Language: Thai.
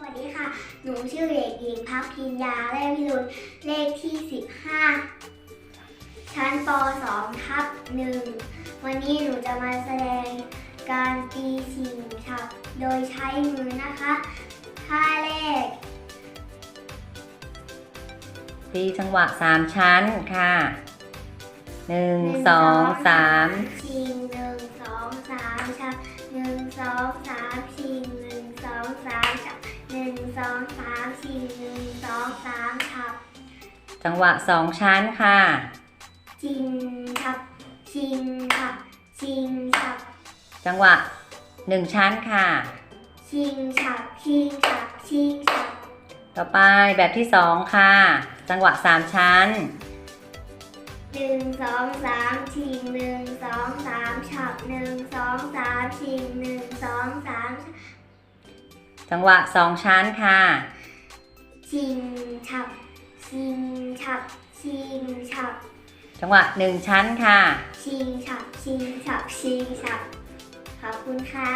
สวัสดีค่ะ หนูชื่อเด็กหญิงพักพินยาและวิรุณเลขที่ 15 ชั้นป .2 ทับ1วันนี้หนูจะมาแสดงการตีสิงฉับ โดยใช้มือนะคะท่าแรก ตีจังหวะ 3 ชั้นค่ะ 1 2 3ชิง1 2 3ชับ1 2 3 หนึ่งสองสามชิงหนึ่งสองสามฉับจังหวะสองชั้นค่ะชิงฉับชิงฉับชิงฉับจังหวะหนึ่งชั้นค่ะ ชิงฉับชิงฉับชิงฉับต่อไปแบบที่สองค่ะ จังหวะสามชั้น หนึ่งสองสามชิงหนึ่งสองสามฉับหนึ่งสองสามชิงหนึ่งสองสาม จังหวะสองชั้นค่ะชิงฉับชิงฉับชิงฉับจังหวะหนึ่งชั้นค่ะ ชิงฉับชิงฉับชิงฉับขอบคุณค่ะ